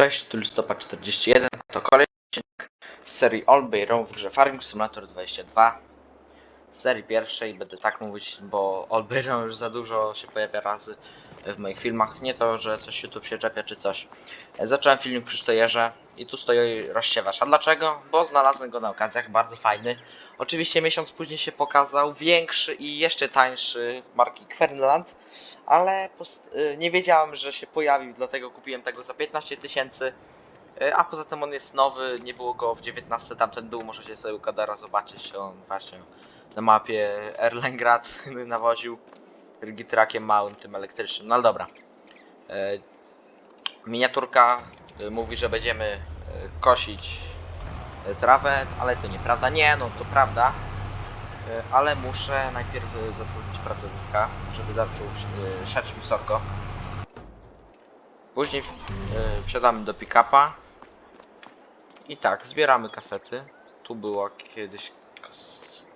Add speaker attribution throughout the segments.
Speaker 1: Cześć, tu listopad 41, to kolejny odcinek z serii All w grze Farming Simulator 22. Z serii pierwszej będę tak mówić, bo All już za dużo się pojawia razy w moich filmach. Nie to, że coś YouTube się czepia czy coś. Zacząłem filmik przy Sztojerze i tu stoi rozsiewacz. A dlaczego? Bo znalazłem go na okazjach, bardzo fajny. Oczywiście miesiąc później się pokazał większy i jeszcze tańszy marki Quernland, ale y, nie wiedziałem, że się pojawił, dlatego kupiłem tego za 15 tysięcy. Y, A poza tym on jest nowy, nie było go w 19, tamten był, możecie sobie u Kadara zobaczyć, on właśnie na mapie Erlengrad nawoził Rigitrakiem małym, tym elektrycznym, no ale dobra. Y, Miniaturka y, mówi, że będziemy y, kosić trawę, ale to nieprawda. Nie, no to prawda. Ale muszę najpierw zatrudnić pracownika, żeby zaczął siać mi sorgo. Później wsiadamy do pick-upa. I tak, zbieramy kasety. Tu było kiedyś...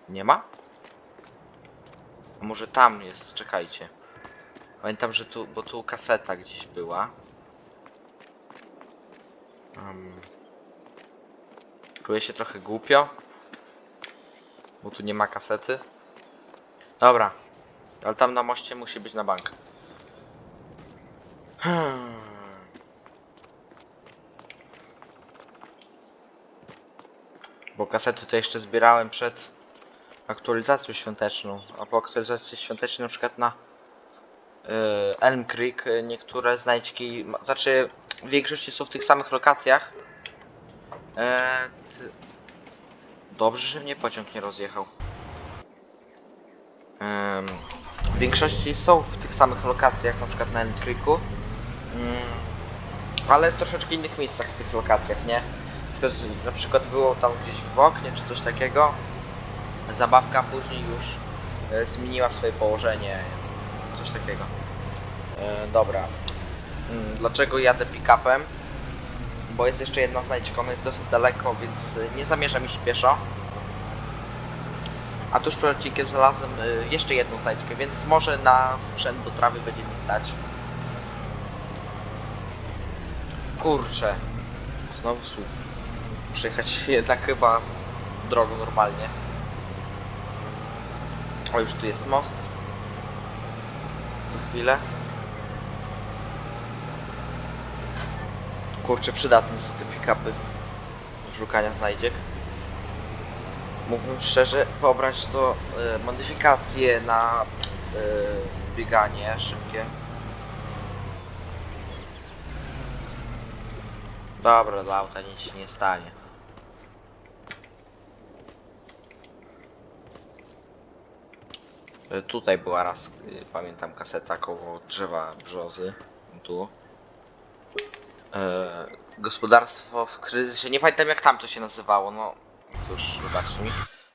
Speaker 1: Nie ma? Może tam jest, czekajcie. Pamiętam, że tu, bo tu kaseta gdzieś była. Um, czuję się trochę głupio. Bo tu nie ma kasety. Dobra. Ale tam na moście musi być na bank. Hmm. Bo kasety to jeszcze zbierałem przed aktualizacją świąteczną. A po aktualizacji świątecznej na przykład na yy, Elm Creek y, niektóre znajdźki, znaczy w większości są w tych samych lokacjach. Ty... Dobrze, że mnie pociąg nie rozjechał. W większości są w tych samych lokacjach, na przykład na Elm Creeku. Mm, ale w troszeczkę innych miejscach w tych lokacjach, nie? Na przykład było tam gdzieś w oknie czy coś takiego. Zabawka później już e, zmieniła swoje położenie. Coś takiego. E, dobra. Mm, dlaczego jadę pick-upem? Bo jest jeszcze jedna znajdźka, ona jest dosyć daleko, więc y, nie zamierzam iść pieszo. A tuż przed odcinkiem znalazłem y, jeszcze jedną znajdźkę, więc może na sprzęt do trawy będzie mi stać. Kurczę. Znowu słup. Muszę jechać jednak chyba drogą normalnie. O, już tu jest most. Za chwilę. Kurczę, przydatne są te pick-upy szukania znajdziek. Mógłbym szczerze pobrać to e, modyfikacje na e, bieganie szybkie. Dobra, dla auta nic się nie stanie. E, Tutaj była raz, e, pamiętam, kaseta koło drzewa brzozy. Tu. E, gospodarstwo w kryzysie. Nie pamiętam jak tam to się nazywało, no cóż, wybaczcie mi.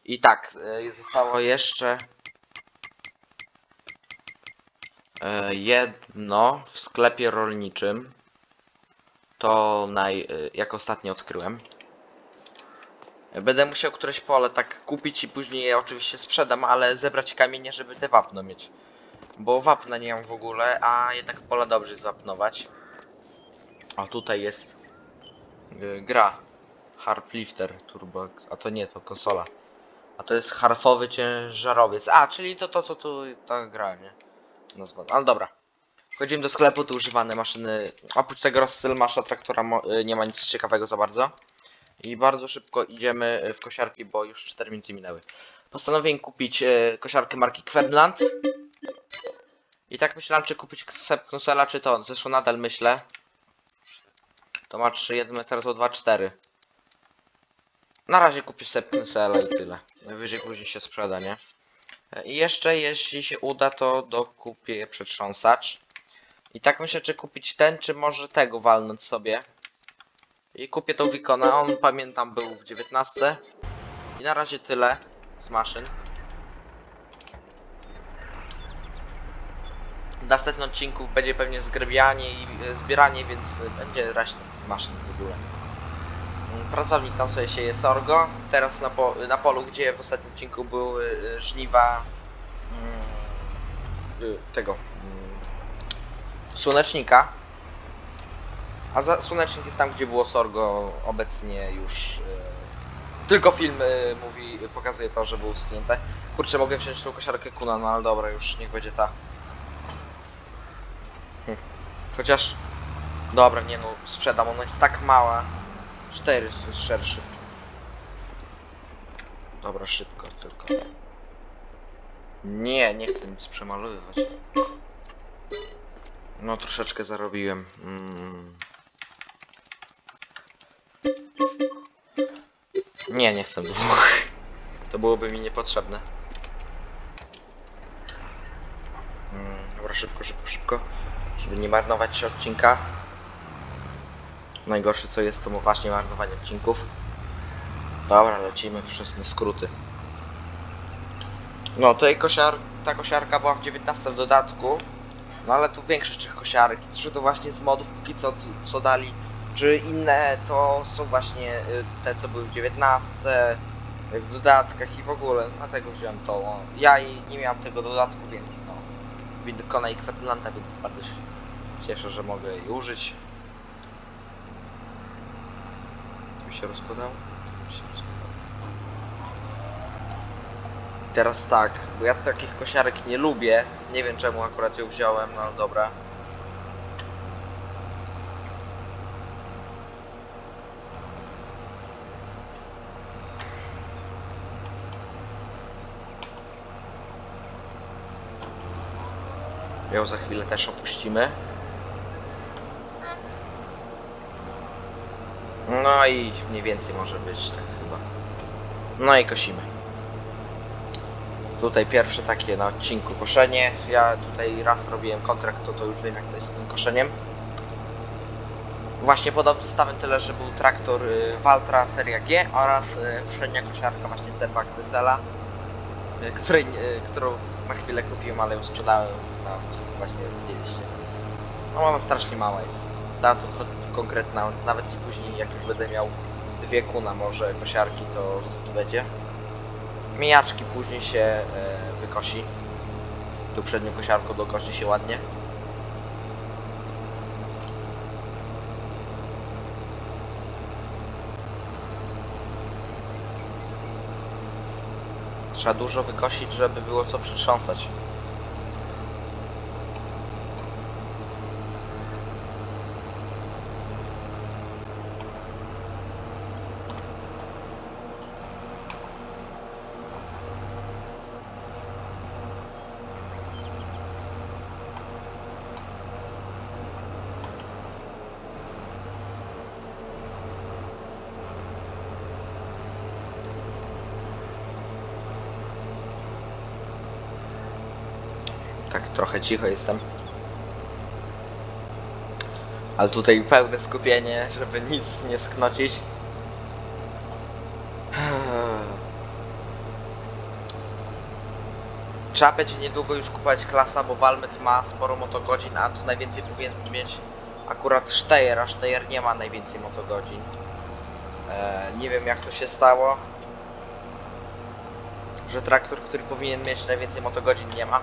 Speaker 1: I tak, e, zostało jeszcze e, jedno w sklepie rolniczym. To naj, e, jak ostatnio odkryłem. Będę musiał któreś pole tak kupić i później je oczywiście sprzedam, ale zebrać kamienie, żeby te wapno mieć. Bo wapna nie mam w ogóle, a jednak pola dobrze jest wapnować. A tutaj jest y, gra Harp Lifter Turbo, a to nie, to konsola. A to jest harfowy ciężarowiec. A, czyli to to co tu ta gra, nie? Nazwa. Ale dobra. Wchodzimy do sklepu, tu używane maszyny. Oprócz tego Rosselmasza traktora y, nie ma nic ciekawego za bardzo. I bardzo szybko idziemy y, w kosiarki, bo już 4 minuty minęły. Postanowiłem kupić y, kosiarkę marki Quernland. I tak myślałem, czy kupić Sepknusela, czy to. Zresztą nadal myślę. To ma 3,1 teraz o 2,4. Na razie kupię Sepknusela i tyle. Wyżej później się sprzeda, nie? I jeszcze, jeśli się uda, to dokupię przetrząsacz. I tak myślę, czy kupić ten, czy może tego walnąć sobie. I kupię tą Wikona, on pamiętam był w 19. I na razie tyle z maszyn. W następnym odcinku będzie pewnie zgrabianie i e, zbieranie, więc e, będzie reszta maszyn w ogóle. Mm, Pracownik tam sobie sieje sorgo. Teraz na, po, na polu, gdzie w ostatnim odcinku były e, żniwa mm, tego mm, słonecznika. A za, słonecznik jest tam, gdzie było sorgo, obecnie już... E, tylko film e, mówi, pokazuje to, że było uschnięte. Kurczę, mogę wziąć tą kosiarkę kuna, no ale dobra, już niech będzie ta. Hm. Chociaż... Dobra, nie no, sprzedam, ona jest tak mała. 4 jest szerszy. Dobra, szybko tylko. Nie, nie chcę nic przemalowywać. No, troszeczkę zarobiłem. Mm. Nie, nie chcę dwóch. To byłoby mi niepotrzebne. Mm, dobra, szybko, szybko, szybko. Żeby nie marnować odcinka. Najgorsze co jest to właśnie marnowanie odcinków. Dobra, lecimy przez te skróty. No, tutaj kosiar, ta kosiarka była w 19 dodatku. No ale tu większość tych kosiarek, czy to właśnie z modów póki co, co dali, czy inne to są właśnie y, te co były w 19, y, w dodatkach i w ogóle, dlatego wziąłem to. Ja i nie miałem tego dodatku, więc no, Wilkona i Kwetlanta, więc bardzo się cieszę, że mogę jej użyć. Tu się rozkładało? Tu się rozkładało. Teraz tak, bo ja takich kosiarek nie lubię. Nie wiem czemu akurat ją wziąłem, no dobra. Ją za chwilę też opuścimy. No i mniej więcej może być tak chyba. No i kosimy. Tutaj pierwsze takie na odcinku koszenie. Ja tutaj raz robiłem kontrakt, to to już wiem jak to jest z tym koszeniem. Właśnie podał zestawem tyle, że był traktor y, Valtra seria G oraz y, przednia kosiarka właśnie Sepa Knysela, y, której, y, którą na chwilę kupiłem, ale ją sprzedałem na właśnie widzieliście. No ona strasznie mała jest. Ta cho- konkretna, nawet i później jak już będę miał dwie kuna może kosiarki, to będzie. Mijaczki później się e, wykosi. Tu przednią kosiarką dokosi się ładnie. Trzeba dużo wykosić, żeby było co przytrząsać. Tak trochę cicho jestem. Ale tutaj pełne skupienie, żeby nic nie sknocić. Trzeba będzie niedługo już kupować klasa, bo Valmet ma sporo motogodzin, a tu najwięcej powinien mieć akurat Steyr, a Steyr nie ma najwięcej motogodzin. E, nie wiem jak to się stało, że traktor, który powinien mieć najwięcej motogodzin nie ma.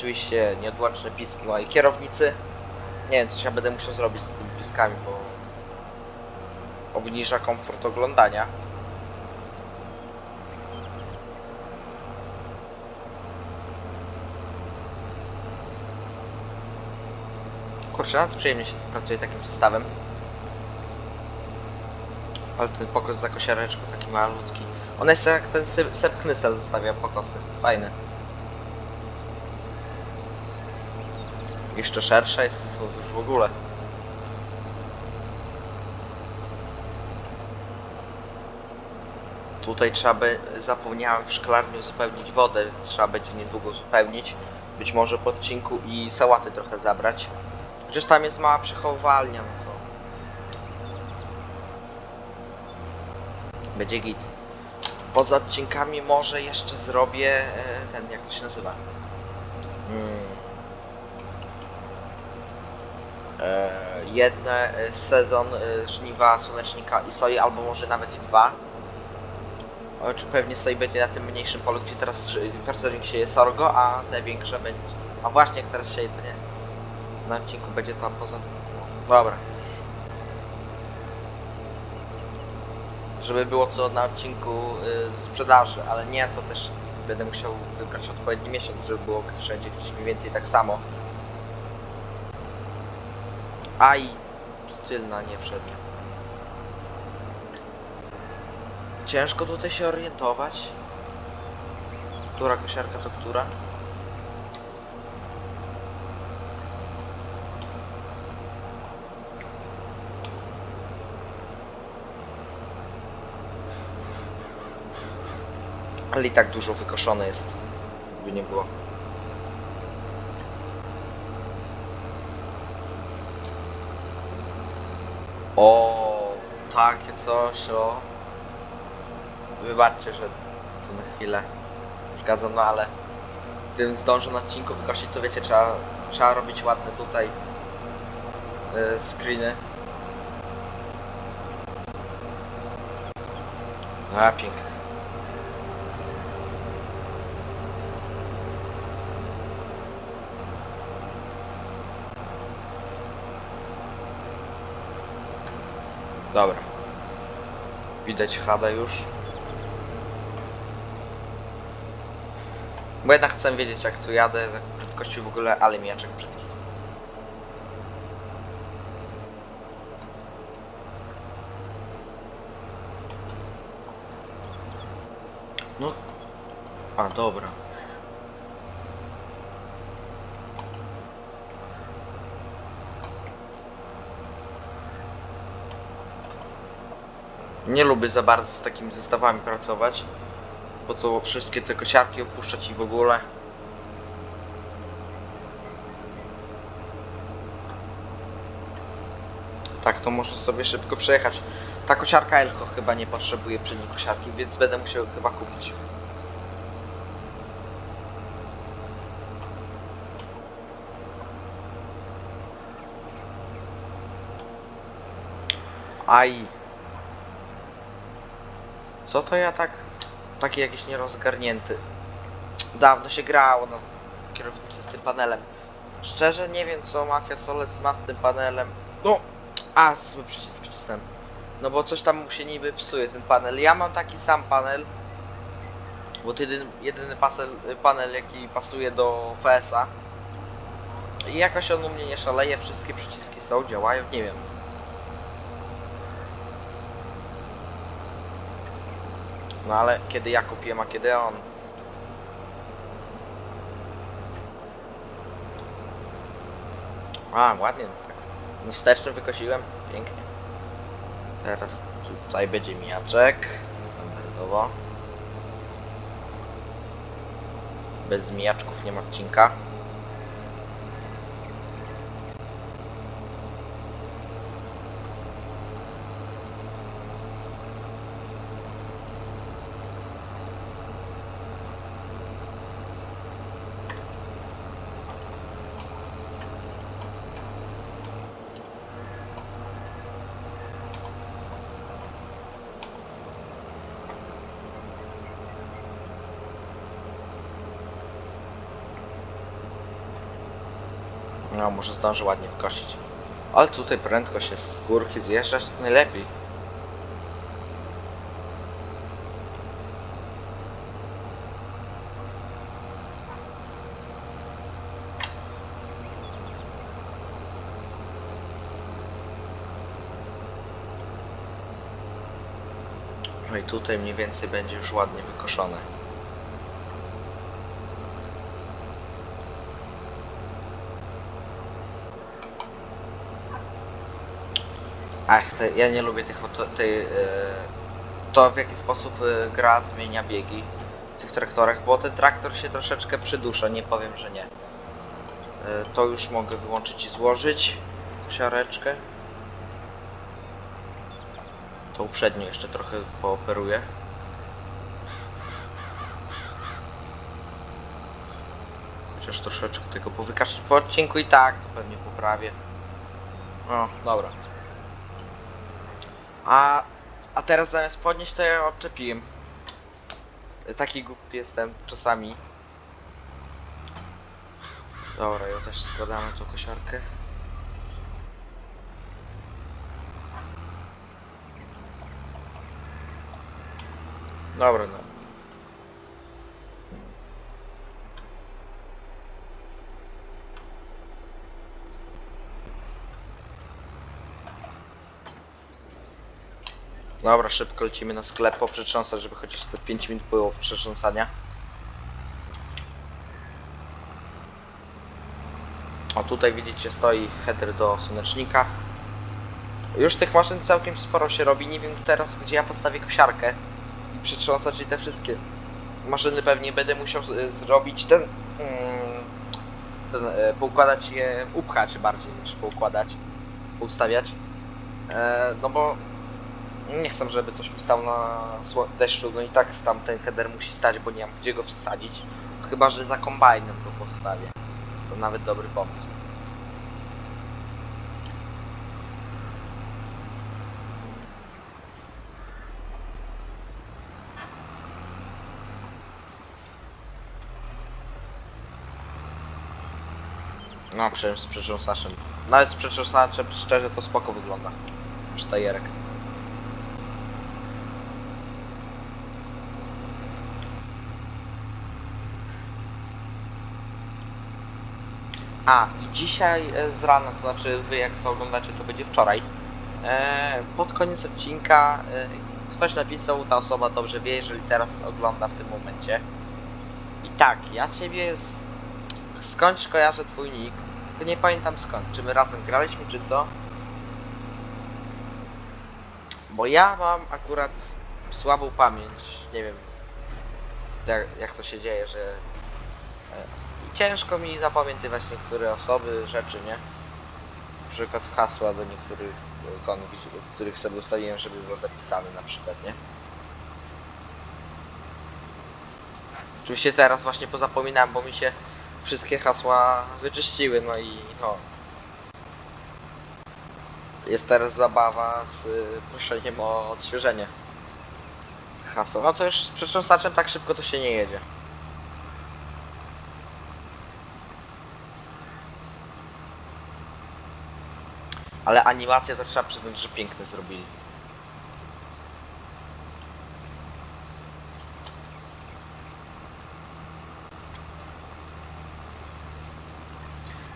Speaker 1: Oczywiście nieodłączne piski mojej kierownicy. Nie wiem, coś ja będę musiał zrobić z tymi piskami, bo obniża komfort oglądania. Kurczę, nawet przyjemnie się pracuje takim zestawem. Ale ten pokos za kosiareczką taki malutki. On jest jak ten Sep Sep Knysel zostawia pokosy. Fajny. Jeszcze szersza jest to już w ogóle. Tutaj trzeba by, zapomniałem w szklarni uzupełnić wodę, trzeba będzie niedługo uzupełnić. Być może po odcinku i sałaty trochę zabrać. Chociaż tam jest mała przechowalnia, no to... Będzie git. Poza odcinkami może jeszcze zrobię e, ten, jak to się nazywa? Mm. E, jedne e, sezon e, żniwa słonecznika i soi, albo może nawet i dwa. Czy pewnie soi będzie na tym mniejszym polu, gdzie teraz pracownik sieje sorgo, a te większe będzie... A właśnie, jak teraz sieje, to nie. Na odcinku będzie to poza... Dobra. Żeby było co na odcinku y, sprzedaży, ale nie, to też będę musiał wybrać odpowiedni miesiąc, żeby było wszędzie gdzieś mniej więcej tak samo. A i tylna, nie przednia. Ciężko tutaj się orientować. Która kosiarka to która? Ale i tak dużo wykoszone jest. By nie było. O, takie coś, o. Wybaczcie, że tu na chwilę przeszkadzam, no ale gdybym zdążył na odcinku wykosić, to wiecie, trzeba, trzeba robić ładne tutaj yy, screeny. A, piękne. Dobra. Widać Hada już. Bo jednak chcę wiedzieć jak tu jadę, z jaką prędkością w ogóle, ale miaczek brzydki. No. A, dobra. Nie lubię za bardzo z takimi zestawami pracować. Po co wszystkie te kosiarki opuszczać i w ogóle. Tak, to może sobie szybko przejechać. Ta kosiarka Elko chyba nie potrzebuje przedniej kosiarki, więc będę musiał chyba kupić. Aj. Co to ja tak... Taki jakiś nierozgarnięty. Dawno się grało na kierownicy z tym panelem. Szczerze nie wiem co Mafia Solec ma z tym panelem. No, a zły przycisk wcisnąłem. No bo coś tam mu się niby psuje ten panel. Ja mam taki sam panel. Bo to jedyny, jedyny pasel, panel jaki pasuje do FS-a. I jakoś on u mnie nie szaleje, wszystkie przyciski są, działają, nie wiem. No ale kiedy ja kupiłem, a kiedy on? A, ładnie, tak. Wykosiłem, pięknie. Teraz tutaj będzie mijaczek, standardowo. Bez mijaczków nie ma odcinka. No, może zdążę ładnie wkosić. Ale tutaj prędkość jest z górki zjeżdżać to najlepiej. No i tutaj mniej więcej będzie już ładnie wykoszone. Ach, te, ja nie lubię tych tej, e, to w jaki sposób e, gra zmienia biegi w tych traktorach, bo ten traktor się troszeczkę przydusza, nie powiem, że nie. E, to już mogę wyłączyć i złożyć siareczkę. To uprzednio jeszcze trochę pooperuję. Chociaż troszeczkę tego powykasz po odcinku i tak, to pewnie poprawię. O, dobra. A, a teraz zamiast podnieść to ja odczepiłem. Taki głupi jestem czasami. Dobra, ja też składamy tą kosiarkę. Dobra, no. Dobra, szybko lecimy na sklep poprzetrząsać, żeby chociaż te 5 minut było przetrząsania. O, tutaj widzicie stoi header do słonecznika. Już tych maszyn całkiem sporo się robi. Nie wiem teraz, gdzie ja postawię kosiarkę i przetrząsać i te wszystkie maszyny pewnie będę musiał e, zrobić ten, mm, ten e, poukładać je, upchać bardziej niż poukładać, poustawiać. E, no bo nie chcę, żeby coś mi stał na deszczu, no i tak tam ten header musi stać, bo nie mam gdzie go wsadzić. Chyba, że za kombajnem go postawię. Co nawet dobry pomysł. No, przy, z przetrząsaczem. Nawet z przetrząsaczem szczerze to spoko wygląda. Sztajerek. A, i dzisiaj e, z rana, to znaczy wy jak to oglądacie, to będzie wczoraj. E, pod koniec odcinka e, ktoś napisał, ta osoba dobrze wie, jeżeli teraz ogląda w tym momencie. I tak, ja ciebie z... skądś kojarzę twój nick, nie pamiętam skąd. Czy my razem graliśmy, czy co? Bo ja mam akurat słabą pamięć, nie wiem jak, to się dzieje, że ciężko mi zapamiętywać niektóre osoby, rzeczy, nie? Na przykład hasła do niektórych gdzie- w których sobie ustawiłem, żeby było zapisane na przykład, nie? Oczywiście teraz właśnie pozapominałem, bo mi się wszystkie hasła wyczyściły, no i no. Jest teraz zabawa z y, proszeniem o odświeżenie haseł. No to już z przetrząsaczem tak szybko to się nie jedzie. Ale animacje to trzeba przyznać, że piękne zrobili.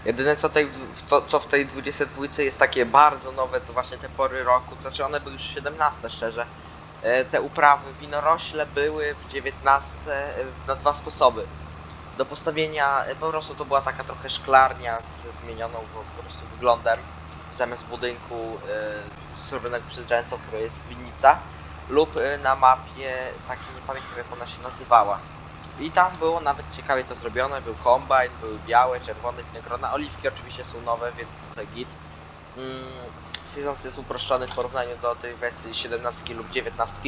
Speaker 1: Jedyne co, tej, to, co w tej 22 jest takie bardzo nowe, to właśnie te pory roku, to znaczy one były już 17 szczerze. E, Te uprawy winorośle były w 19 e, na dwa sposoby. Do postawienia, e, po prostu to była taka trochę szklarnia ze zmienioną po prostu wyglądem. Zamiast budynku e, zrobionego przez Giantsa, które jest winnica. Lub e, na mapie, takiej nie pamiętam jak ona się nazywała. I tam było nawet ciekawie to zrobione, był kombajn, były białe, czerwone winogrona, oliwki oczywiście są nowe, więc tutaj git. Mm, Seasons jest uproszczony w porównaniu do tej wersji 17 lub 19.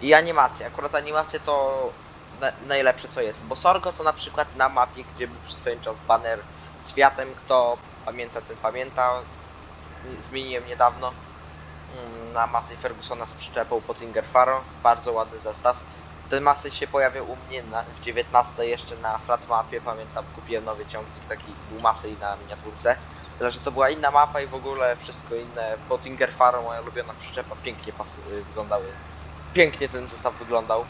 Speaker 1: I animacje, akurat animacje to na, najlepsze co jest, bo Sorgo to na przykład na mapie, gdzie był przez pewien czas banner z Fiatem, kto pamięta ten pamięta, zmieniłem niedawno mm, na Masy Fergusona z przyczepą Pottinger Faro, bardzo ładny zestaw. Ten masy się pojawiał u mnie na, w 19 jeszcze na flat mapie, pamiętam kupiłem nowy ciągnik taki był masy na miniaturce. Tyle, że to była inna mapa i w ogóle wszystko inne. Pottinger Faro, moja ulubiona przyczepa, pięknie pasy, wyglądały. Pięknie ten zestaw wyglądał.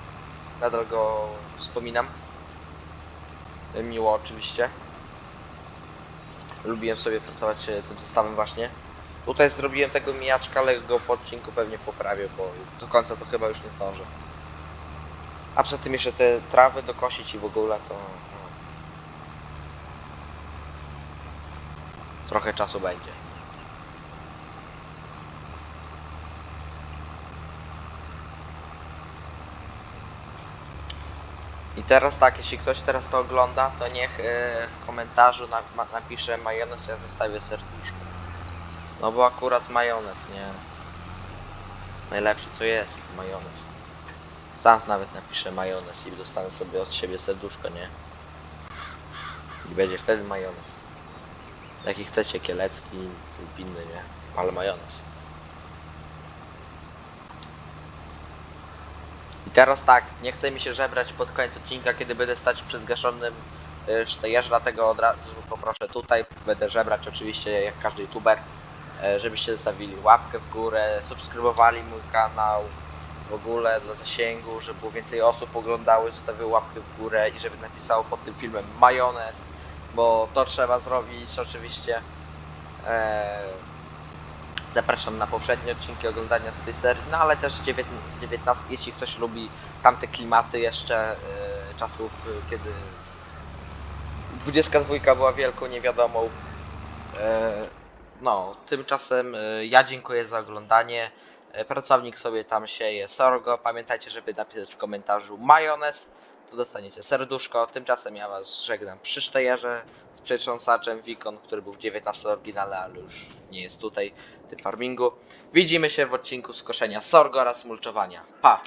Speaker 1: Nadal go wspominam. Miło oczywiście. Lubiłem sobie pracować y, tym zestawem właśnie. Tutaj zrobiłem tego mijaczka, ale go po odcinku pewnie poprawię, bo do końca to chyba już nie zdążę. A poza tym jeszcze te trawy dokosić i w ogóle to... No. Trochę czasu będzie. I teraz tak, jeśli ktoś teraz to ogląda, to niech e, w komentarzu na, ma, napisze majonez, ja zostawię serduszko. No bo akurat majonez, nie? Najlepszy co jest, majonez. Sam nawet napiszę majonez i dostanę sobie od siebie serduszko, nie? I będzie wtedy majonez. Jaki chcecie, kielecki lub inny, nie? Ale majonez. Teraz tak, nie chce mi się żebrać pod koniec odcinka, kiedy będę stać przy zgaszonym y, sztejerze, dlatego od razu poproszę tutaj, będę żebrać oczywiście jak każdy youtuber, e, żebyście zostawili łapkę w górę, subskrybowali mój kanał, w ogóle dla zasięgu, żeby więcej osób oglądały, zostawiły łapkę w górę i żeby napisało pod tym filmem majonez, bo to trzeba zrobić oczywiście. Eee, zapraszam na poprzednie odcinki oglądania z tej serii, no ale też 19, z 19, jeśli ktoś lubi tamte klimaty jeszcze e, czasów, e, kiedy 22 była wielką niewiadomą. E, no, tymczasem ja dziękuję za oglądanie. Pracownik sobie tam sieje sorgo. Pamiętajcie, żeby napisać w komentarzu majonez, to dostaniecie serduszko. Tymczasem ja was żegnam przy sztejerze z przetrząsaczem Wikon, który był w 19 oryginale, ale już nie jest tutaj w tym farmingu. Widzimy się w odcinku skoszenia sorgo oraz mulczowania. Pa!